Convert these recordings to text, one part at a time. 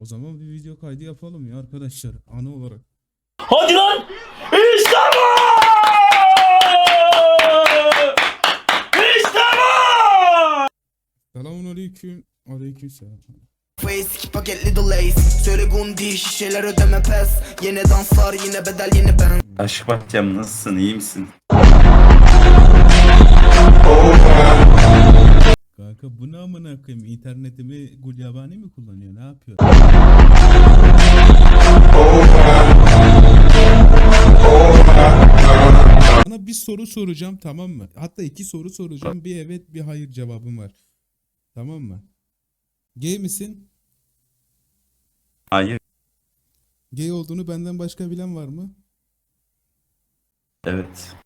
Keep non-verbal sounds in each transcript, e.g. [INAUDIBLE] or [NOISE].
O zaman bir video kaydı yapalım ya arkadaşlar anı olarak. Hadi lan! İşte bu! İşte bu! Selamun aleyküm. Aleyküm selam. Face paketli dolays Söyle gundi şişeler ödeme pes Yine danslar yine bedel yine ben Aşk Bahçem nasılsın iyi misin? Kanka bu ne amına koyayım internetimi gulyabani mi kullanıyor ne yapıyor? Sana bir soru soracağım tamam mı? Hatta iki soru soracağım. Bir evet bir hayır cevabım var. Tamam mı? Gay misin? Hayır. Gay olduğunu benden başka bilen var mı? Evet.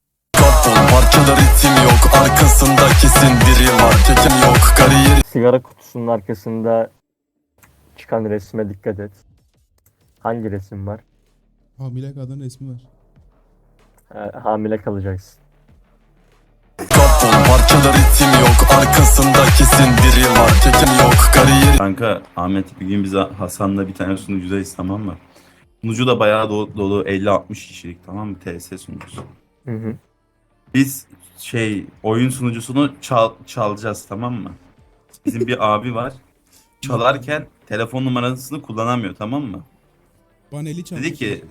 Parçalar ritim yok Arkasında kesin biri var Sigara kutusunun arkasında çıkan resme dikkat et. Hangi resim var? Hamile kadın resmi var. Ee, hamile kalacaksın. Parçalar ritim yok Arkasında kesin biri var Tekim yok Kariyeri Kanka Ahmet bir gün biz Hasan'la bir tane sunucudayız tamam mı? Sunucu da bayağı dolu, dolu 50-60 kişilik tamam mı? TS sunucusu. Hı hı. Biz şey oyun sunucusunu çal, çalacağız tamam mı? Bizim bir abi var. Çalarken telefon numarasını kullanamıyor tamam mı? Paneli çalmış. Dedi ki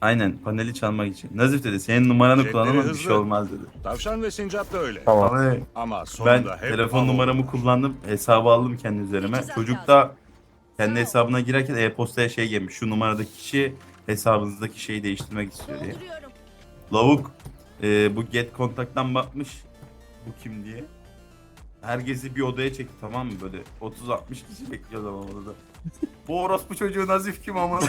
aynen paneli çalmak için. Nazif dedi senin numaranı Jetleri kullanamam bir hızlı. şey olmaz dedi. Tavşan ve sincap da öyle. Tamam. Ama Ama ben sonunda hep telefon numaramı kullandım. Hesabı aldım kendi üzerime. Çocuk da kendi hesabına girerken e-postaya şey gelmiş. Şu numaradaki kişi hesabınızdaki şeyi değiştirmek istiyor diye. Lavuk e, bu get kontaktan bakmış. Bu kim diye. Herkesi bir odaya çekti tamam mı böyle 30-60 kişi bekliyor zaman odada. Bu orospu çocuğu Nazif kim ama? [LAUGHS]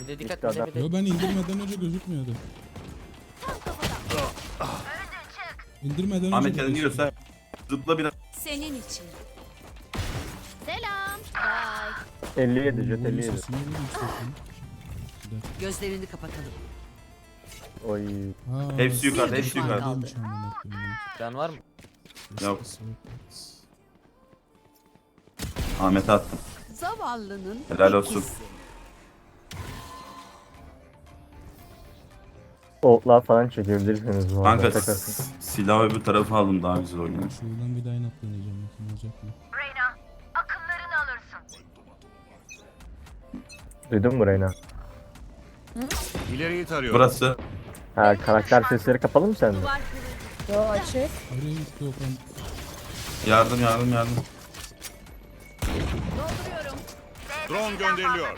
Bir de dikkat adam- bir de Yo ben indirmeden önce gözükmüyordu. İndirmeden önce Ahmet kendini gözüküyordu. göster. Zıpla biraz. Senin için. Selam. Bye. 57 jet Bunun 57. sesini niye yükselttin? gözlerini kapatalım. Oy. Ha, Hepsi yukarıda, hepsi düşman yukarıda. kaldı. Neymiş amına koyayım. Can var mı? Yok. Ahmet'e attım. Zavallının Helal olsun. ikisi. Otlar falan çekebilirsiniz bu arada. Kanka silah öbür tarafa aldım daha güzel oynuyor. Şuradan bir line up deneyeceğim bakayım olacak mı? Duydun mu Reyna? İleriyi tarıyorum. Burası Ha karakter sesleri kapalı mı sende? Duvar kırıldı. Oraya gitti yardım yardım yardım. Dolduruyorum. Drone gönderiliyor.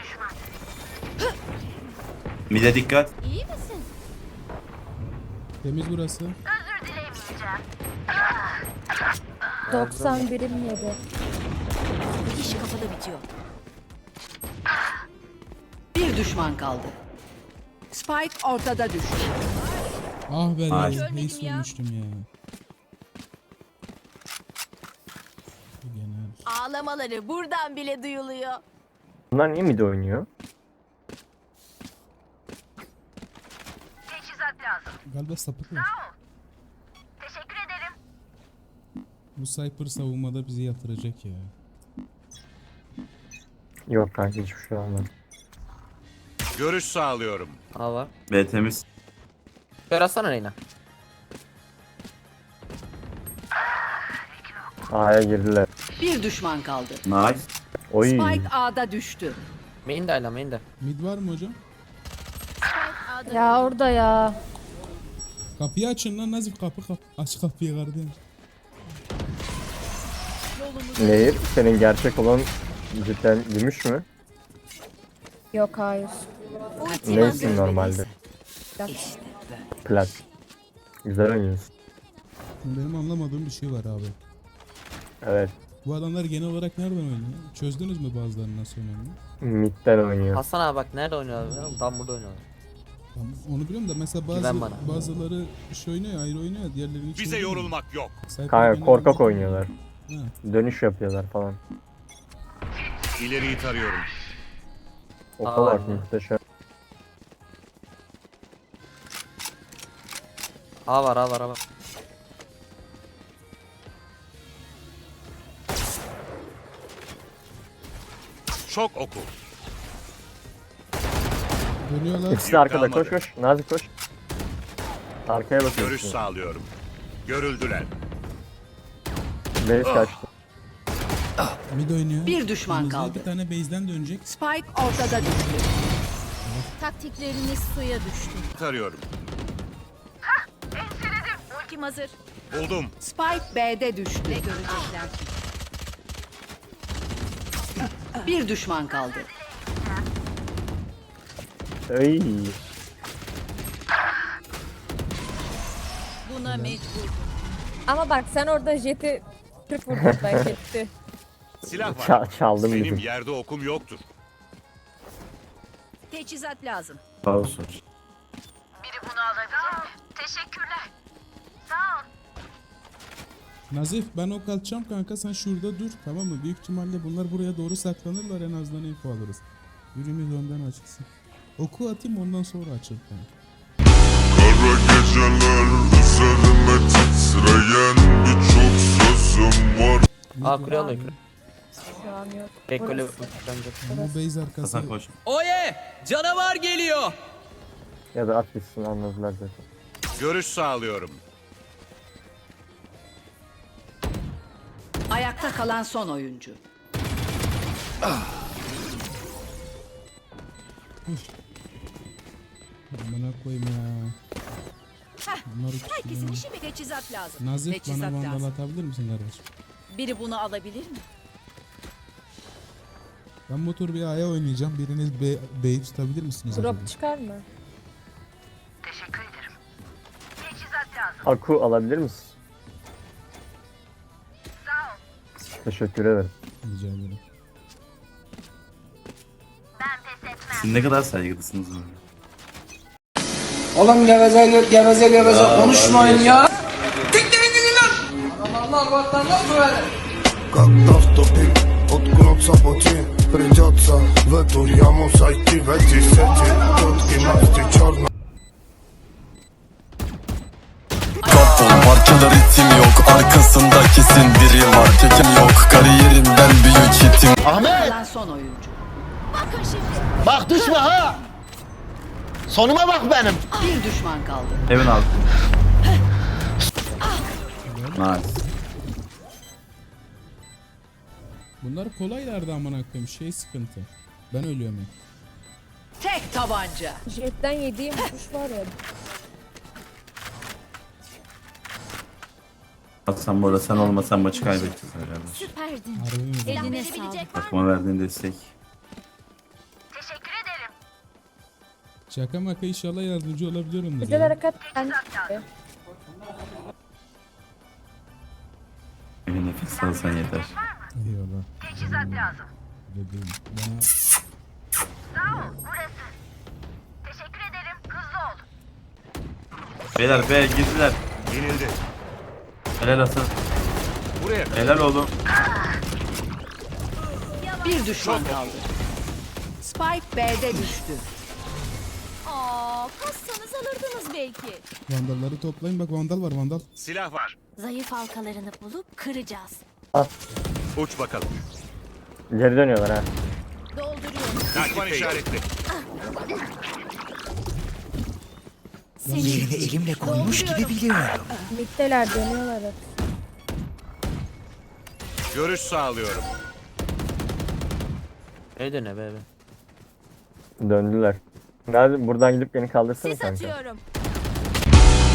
Mide dikkat. İyi misin? Temiz burası. 90 birim yedi. İş kafada bitiyor. Bir düşman kaldı. Spike ortada düştü. Ah be Ay. lan. Görmedim Neyse ya. Genel. Ağlamaları buradan bile duyuluyor. Bunlar niye mid oynuyor? Galiba sapık var. Teşekkür ederim. Bu Cypher savunmada bizi yatıracak ya. Yok kanka hiçbir şey olmadı. Görüş sağlıyorum. A var. B temiz. Kör atsana Reyna. A'ya girdiler. Bir düşman kaldı. Nice. Oy. Spike A'da düştü. Main de hala main de. Mid var mı hocam? Ya orada ya. Kapıyı açın lan Nazif kapı kapı. Aç kapıyı kardeşim. Nehir senin gerçek olan cidden gümüş mü? Yok hayır. Neysin normalde? Plat. Güzel oynuyorsun. Benim anlamadığım bir şey var abi. Evet. Bu adamlar genel olarak nereden oynuyor? Çözdünüz mü bazılarını nasıl oynadığını? Mid'den oynuyor. Hasan abi bak nerede oynuyor abi? Tam burada oynuyor. Tamam, onu biliyorum da mesela bazı, Güven bana. bazıları şey oynuyor ya, ayrı oynuyor ya, diğerleri hiç Bize oynamıyor. yorulmak yok. Cypher Kanka korkak oynuyorlar. Ha. Dönüş yapıyorlar falan. İleriyi tarıyorum. O Aa. kadar muhteşem. A var A var A var. Şok oku. Dönüyorlar. İkisi de arkada koş koş. Nazik koş. Arkaya bakıyorsun. Görüş sağlıyorum. Görüldüler. Base kaçtı. Mid oynuyor. Bir düşman Önümüzde kaldı. Bir tane base'den dönecek. Spike ortada düştü. Taktikleriniz suya düştü. Tarıyorum. Ultim hazır. Buldum. Spike B'de düştü. Ne görecekler? Bir düşman kaldı. Ay. Buna mecbur. Ama bak sen orada jeti 40 vurdun ben [LAUGHS] gitti. Silah var. Ça- çaldım Benim bizim. yerde okum yoktur. Teçhizat lazım. Sağ olsun. Nazif ben ok atacağım kanka sen şurada dur tamam mı? Büyük ihtimalle bunlar buraya doğru saklanırlar en azından info alırız. Yürümüz önden açılsın. Oku atayım ondan sonra açıl kanka. Kara geceler üzerime titreyen birçok sözüm var Aa Şu an yok. Ekole Ama base arkası. Hasan koş. Oye! Canavar geliyor! Ya da at gitsin anladılar zaten. Görüş sağlıyorum. Ayakta kalan son oyuncu. Amına koyayım ya. Bunlar Herkesin işi bir teçhizat lazım. Nazif Teçhizat bana vandal lazım. atabilir misin kardeşim? Biri bunu alabilir mi? Ben motor bir A'ya oynayacağım. Biriniz B, B'yi tutabilir misiniz? acaba? Drop çıkar mı? Aku alabilir misin? Teşekkür ederim. Rica ederim. Siz ne kadar saygılısınız böyle. Oğlum geveze geveze geveze konuşmayın ya. Когда в тупик уткнутся пути Придется в эту яму сойти В эти сети Тутки масти черно Arkasında kesin biri var Tekim yok kariyerinden büyük hitim Kalan son oyuncu. Bakın şimdi. Bak düşme ha! Sonuma bak benim. Bir düşman kaldı. Evin altı. Nice. Bunlar kolaylardı amına koyayım. Şey sıkıntı. Ben ölüyorum hep. Tek tabanca. Jetten yediğim vuruş var ya. Hasan bu arada sen olmasan maçı kaybedeceğiz herhalde. Süperdin. Harbi mi? Var mı? Takıma verdiğin destek. Şaka maka inşallah yardımcı olabiliyorumdur. Güzel ya. hareket. Ben Bir nefes alsan yeter. Eyvallah. Teçhizat lazım. Bebeğim. Bana Beyler B girdiler. Yenildi. Helal Hasan. Buraya. Helal oğlum. Bir düşman kaldı. Spike B'de düştü. Aa, kassanız alırdınız belki. vandalları toplayın. Bak vandal var vandal. Silah var. Zayıf halkalarını bulup kıracağız. Uç bakalım. Geri dönüyorlar ha. Dolduruyorum. Düşman işaretli. Seni elimle koymuş gibi biliyorum. mitteler dönüyorlar hep. Görüş sağlıyorum. Ne döne be be. Döndüler. Nazım buradan gidip beni kaldırsana Sis kanka. atıyorum.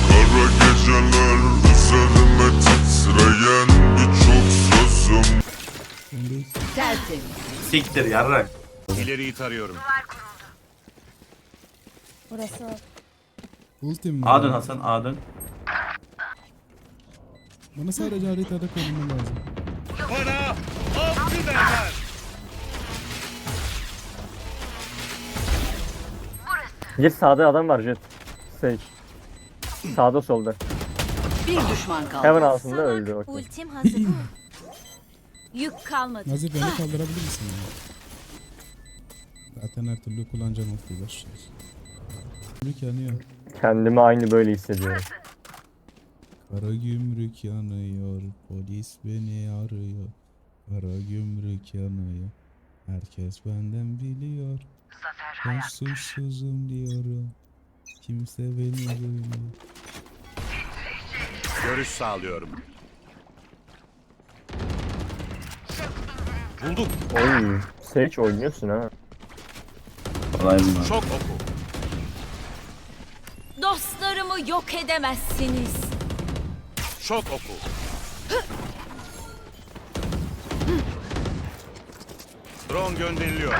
Kara geceler üzerime titreyen birçok sözüm. Tertemiz. Siktir yarrak. İleriyi tarıyorum. Burası var. Ultim var. A dön Hasan A dön. Bana sadece haritada konumu lazım. Bana avcı derler. Git sağda adam var Jet. Sage. Sağda solda. Bir düşman kaldı. Heaven altında öldü. okey. Ultim hazır. [CLEARS THROAT] Yük kalmadı. Nazif beni kaldırabilir misin ya? Zaten her türlü kullanacağım ultiyi başlıyoruz. Gümrük yanıyor. Kendimi aynı böyle hissediyorum. Kara gümrük yanıyor. Polis beni arıyor. Kara gümrük yanıyor. Herkes benden biliyor. Ben suçsuzum diyorum. Kimse beni duymuyor. Görüş sağlıyorum. Bulduk. Oy. Sage oynuyorsun ha. Kolay bunlar. Çok oku. Dostlarımı yok edemezsiniz. Çok oku. Drone gönderiliyor.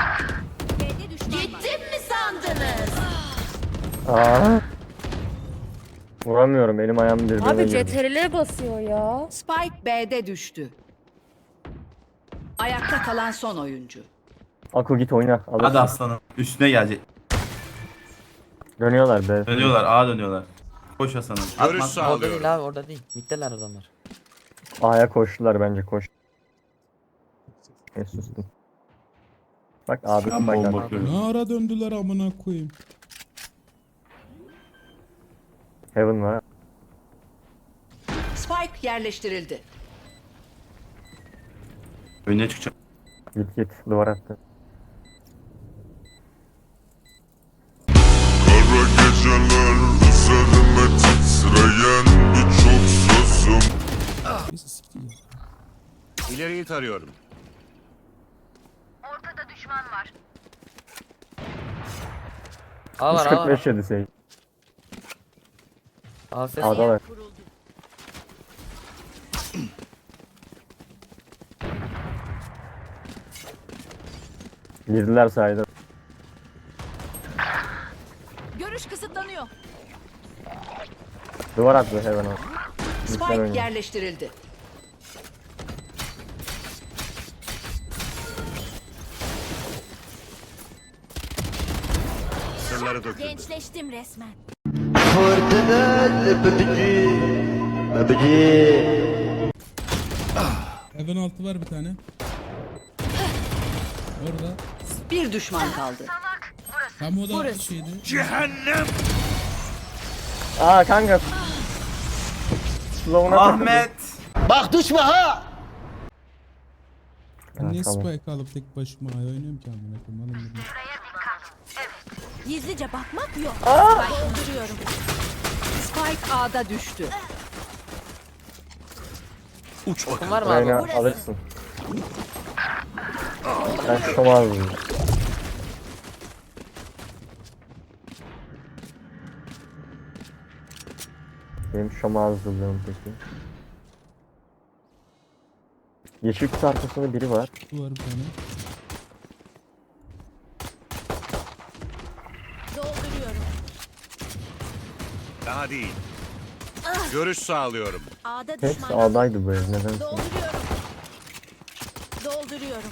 Gittim mi sandınız? Aa. Vuramıyorum elim ayağım birbirine Abi girdi. CTRL'e basıyor ya. Spike B'de düştü. Ayakta kalan son oyuncu. Aku git oyna. Alırsın. Hadi aslanım. Üstüne gelecek. Dönüyorlar be. Dönüyorlar. A dönüyorlar. Koş aslanım. Atma. Görüş sağlıyorum. abi orada değil. Mitteler adamlar. A'ya koştular bence koş. Ne sustum. Bak abi Ben bak bomba abi. bakıyorum. Ne ara döndüler amına koyayım. Heaven var. Spike yerleştirildi. Önüne çıkacağım. Git git duvar attı. Neyse siktir ya. İleriyi tarıyorum. A var A var. 145 yedi Sage. A ses. A'dalar. Girdiler saydı. Görüş kısıtlanıyor. Duvar attı Heaven o. Spike yerleştirildi. Sırları döküldü. Gençleştim resmen. Heaven altı var bir tane. Orada. Bir düşman kaldı. Tam o da şeydi. Cehennem. Aa kanka. Slow'una Ahmet. Bak düşme ha. Ben niye spike alıp tek başıma oynuyorum ki amına koyayım. Alın bunu. Gizlice bakmak yok. Dolduruyorum. Spike A'da düştü. Uç bakalım. Var mı abi? Reyna alırsın. Ben şomazdım. Benim şomazlılığım peki. Yeşil kutu arkasında biri var. Var bir tane. Dolduruyorum. Değil. Görüş sağlıyorum. A'da Hepsi düşman. A'daydı bu ev nedense. Dolduruyorum. Dolduruyorum.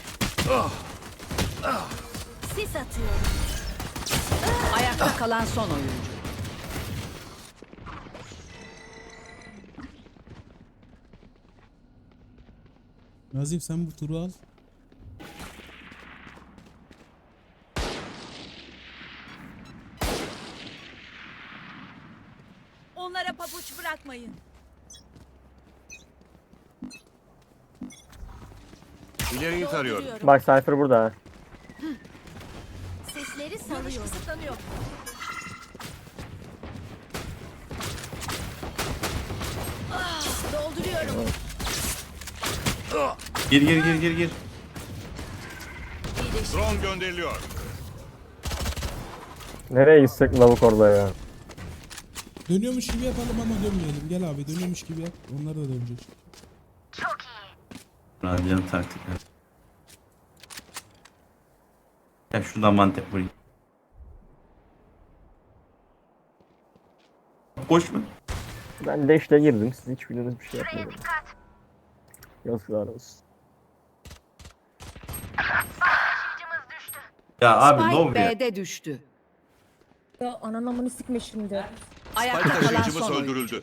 Sis atıyorum. Ayakta kalan son oyuncu. Nazif sen bu turu al. Onlara pabuç bırakmayın. İleriyi tarıyorum. Dolduruyorum. Bak Cypher burada. ha. Sesleri salıyor. kısıtlanıyor. Ah, Dolduruyorum. Gir gir gir gir gir. Drone gönderiliyor. Nereye gitsek lavuk orada ya. Dönüyormuş gibi yapalım ama dönmeyelim. Gel abi dönüyormuş gibi yap. Onlar da dönecek. Radyant taktikler. Ya şuradan mantep vurayım. Boş mu? Ben dash'le girdim. Siz hiçbiriniz bir şey yapmadınız. Yazıklar olsun. Ya abi Spike low ya. B'de düştü. Ya ananamını sikme şimdi. Ayakta Spike kalan taşıyıcımız son oyuncu. öldürüldü.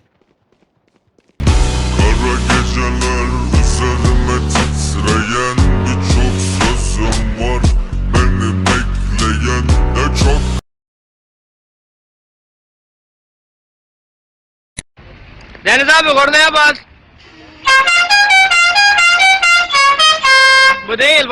Kara geceler üzerime titreyen birçok sözüm var Beni bekleyen ne çok Deniz abi kornaya bas. Bu değil.